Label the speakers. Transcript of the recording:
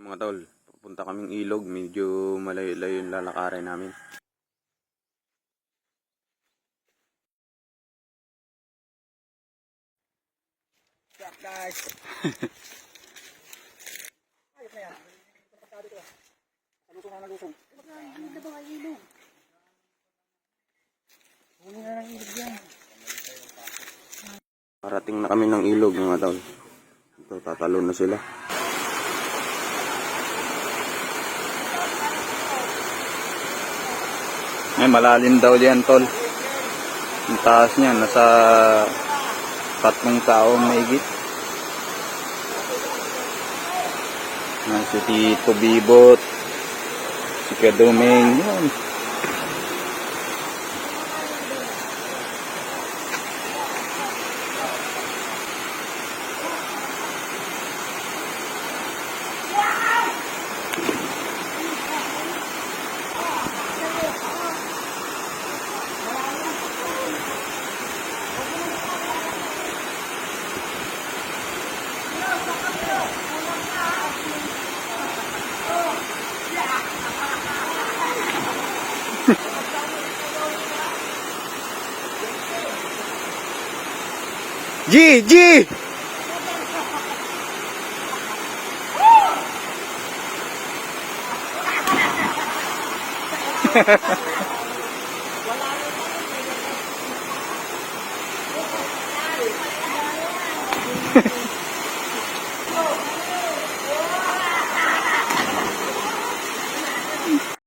Speaker 1: Mga tol, pupunta kaming ilog. Medyo malayo-layo yung lalakarin namin.
Speaker 2: guys. Lusong na nalusong. Huli na ng ilog yan.
Speaker 1: Parating na kami ng ilog mga tol. Ito, tatalo na sila. Ay, malalim daw diyan, tol. Ang taas niya, nasa tatlong tao mahigit. Yan, si Tito Bibot, si Kaduming, yun. G, G! Hehehe